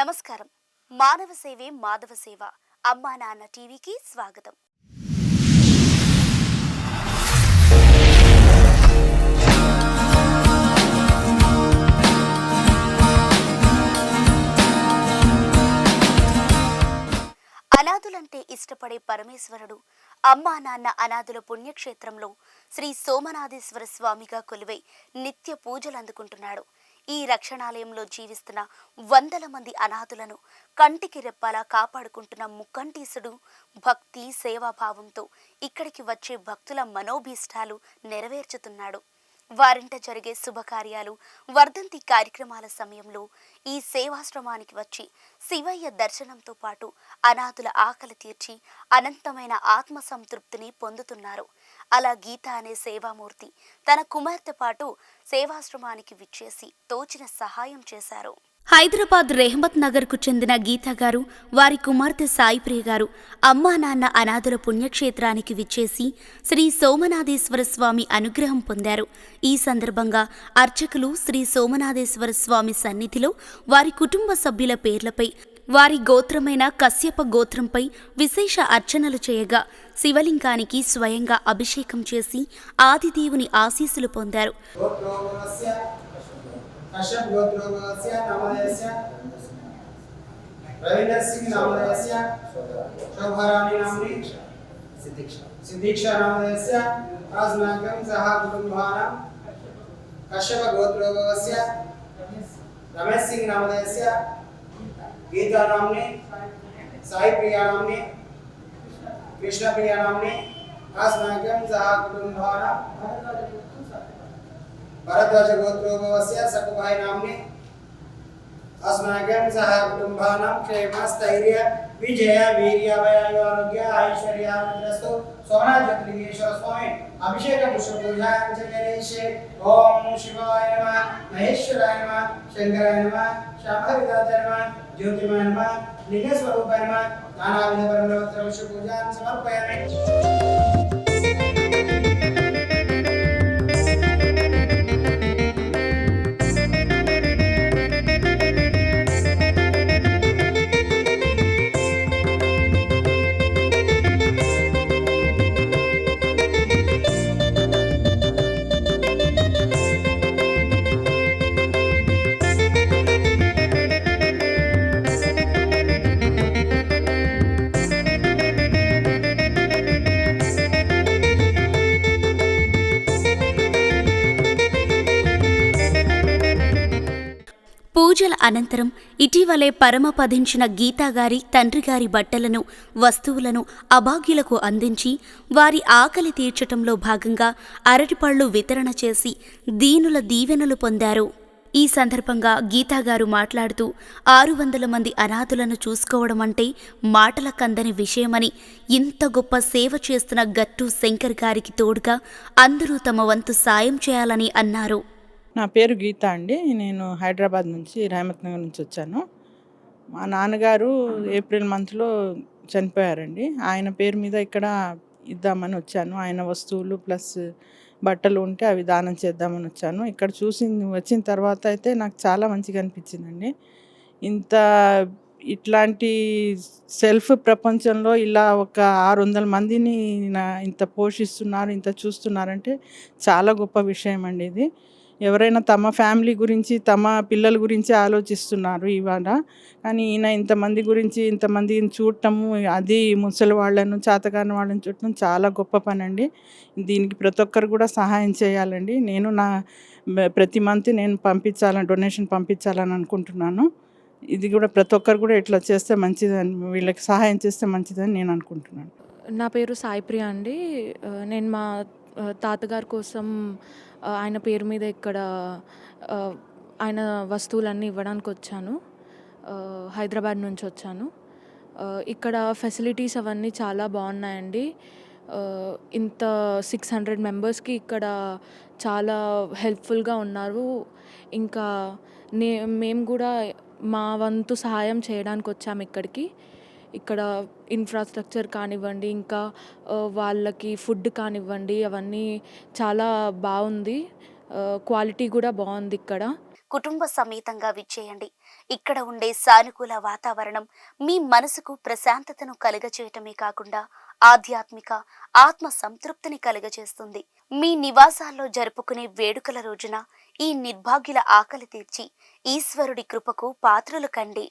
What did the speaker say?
నమస్కారం. మానవ సేవే మాధవ సేవ. అమ్మా నాన్న టీవీకి స్వాగతం. అనాథులంటే ఇష్టపడే పరమేశ్వరుడు అమ్మా నాన్న అనాథుల పుణ్యక్షేత్రంలో శ్రీ సోమనాథేశ్వర స్వామిగా కొలువై నిత్య పూజలు అందుకుంటున్నాడు. ఈ రక్షణాలయంలో జీవిస్తున్న వందల మంది అనాథులను కంటికి రెప్పాలా కాపాడుకుంటున్న ముక్కంటీసుడు భక్తి సేవాభావంతో ఇక్కడికి వచ్చే భక్తుల మనోభీష్టాలు నెరవేర్చుతున్నాడు. వారింట జరిగే శుభకార్యాలు వర్ధంతి కార్యక్రమాల సమయంలో ఈ సేవాశ్రమానికి వచ్చి శివయ్య దర్శనంతో పాటు అనాథుల ఆకలి తీర్చి అనంతమైన ఆత్మ సంతృప్తిని పొందుతున్నారు. అలా గీత అనే సేవామూర్తి తన కుమార్తె పాటు సేవాశ్రమానికి విచ్చేసి తోచిన సహాయం చేశారు. హైదరాబాద్ రెహమత్ నగర్కు చెందిన గీతా గారు వారి కుమార్తె సాయిప్రియ గారు అమ్మా నాన్న అనాథుల పుణ్యక్షేత్రానికి విచ్చేసి శ్రీ సోమనాథేశ్వర స్వామి అనుగ్రహం పొందారు. ఈ సందర్భంగా అర్చకులు శ్రీ సోమనాథేశ్వర స్వామి సన్నిధిలో వారి కుటుంబ సభ్యుల పేర్లపై వారి గోత్రమైన కశ్యప గోత్రంపై విశేష అర్చనలు చేయగా శివలింగానికి స్వయంగా అభిషేకం చేసి ఆదిదేవుని ఆశీస్సులు పొందారు. कश्यप गोत्रोगस्य नामधेयस्य रवींद्र सिंह नामधेयस्य शोभाराणी नाम्नि, सिद्धीक्षा सिद्धीक्षा नामधेयस्य अस्माकं सह कुटुम्बानां कश्यप गोत्रोगस्य रमेश सिंह नामधेयस्य गीता नाम्नि साई प्रिया नाम्नि कृष्ण प्रिया नाम्नि अस्माकं सह कुटुम्बानां। भरद्वाज गोत्रोभवस्य सकुभाई नाम्नि अस्माकं सह कुटुम्बानां क्षेम स्थैर्य विजय वीर्य वयारोग्य ऐश्वर्यावृद्धस्तु सोमनाथ ज्योतिर्लिंगेश्वर स्वामी अभिषेक पुष्प पूजा च करिष्ये ओम शिवाय नमः महेश्वराय नमः शंकराय नमः शाम्भविदाय नमः ज्योतिर्मय नमः लिंगस्वरूपाय नमः नानाविध परमवत्र पुष्प पूजा समर्पयामि పూజల అనంతరం ఇటీవలే పరమపదించిన గీతాగారి తండ్రిగారి బట్టలను వస్తువులను అభాగ్యులకు అందించి వారి ఆకలి తీర్చటంలో భాగంగా అరటిపళ్ళు వితరణ చేసి దీనుల దీవెనలు పొందారు. ఈ సందర్భంగా గీతాగారు మాట్లాడుతూ ఆరు వందల మంది అనాథులను చూసుకోవడం అంటే మాటల కందని విషయమని ఇంత గొప్ప సేవ చేస్తున్న గట్టు శంకర్ గారికి తోడుగా అందరూ తమ వంతు సాయం చేయాలని అన్నారు. నా పేరు గీత అండి. నేను హైదరాబాద్ నుంచి రహమత్ నగర్ నుంచి వచ్చాను. మా నాన్నగారు ఏప్రిల్ మంత్లో చనిపోయారండి. ఆయన పేరు మీద ఇక్కడ ఇద్దామని వచ్చాను. ఆయన వస్తువులు ప్లస్ బట్టలు ఉంటే అవి దానం చేద్దామని వచ్చాను. ఇక్కడ చూసి వచ్చిన తర్వాత అయితే నాకు చాలా మంచిగా అనిపించిందండి. ఇంత ఇట్లాంటి సెల్ఫ్ ప్రపంచంలో ఇలా ఒక ఆరు వందల మందిని ఇంత పోషిస్తున్నారు ఇంత చూస్తున్నారంటే చాలా గొప్ప విషయం అండి ఇది. ఎవరైనా తమ ఫ్యామిలీ గురించి తమ పిల్లల గురించి ఆలోచిస్తున్నారు ఇవాళ. కానీ ఈయన ఇంతమంది గురించి ఇంతమందిని చూడటము అది ముసలి వాళ్ళను చేతకాని వాళ్ళని చూడటం చాలా గొప్ప పని అండి దీనికి ప్రతి ఒక్కరు కూడా సహాయం చేయాలండి. నేను నా ప్రతి మంత్ నేను పంపించాలని డొనేషన్ పంపించాలని అనుకుంటున్నాను. ఇది కూడా ప్రతి ఒక్కరు కూడా ఇట్లా చేస్తే మంచిదని వీళ్ళకి సహాయం చేస్తే మంచిదని నేను అనుకుంటున్నాను. నా పేరు సాయిప్రియ అండి. నేను మా తాతగారి కోసం ఆయన పేరు మీద ఇక్కడ ఆయన వస్తువులన్నీ ఇవ్వడానికి వచ్చాను హైదరాబాద్ నుంచి వచ్చాను. ఇక్కడ ఫెసిలిటీస్ అవన్నీ చాలా బాగున్నాయండి. ఇంత సిక్స్ హండ్రెడ్ మెంబర్స్కి ఇక్కడ చాలా హెల్ప్ఫుల్గా ఉన్నారు. ఇంకా నే మేము కూడా మా వంతు సహాయం చేయడానికి వచ్చాము ఇక్కడికి. ఇక్కడ ఇన్ఫ్రాస్ట్రక్చర్ కానివ్వండి ఇంకా వాళ్ళకి ఫుడ్ కానివ్వండి అవన్నీ చాలా బాగుంది. క్వాలిటీ కూడా బాగుంది ఇక్కడ. కుటుంబ సమేతంగా విచ్చేయండి. ఇక్కడ ఉండే సానుకూల వాతావరణం మీ మనసుకు ప్రశాంతతను కలుగచేయటమే కాకుండా ఆధ్యాత్మిక ఆత్మ సంతృప్తిని కలుగజేస్తుంది. మీ నివాసాల్లో జరుపుకునే వేడుకల రోజున ఈ నిర్భాగ్యుల ఆకలి తీర్చి ఈశ్వరుడి కృపకు పాత్రులు కండి.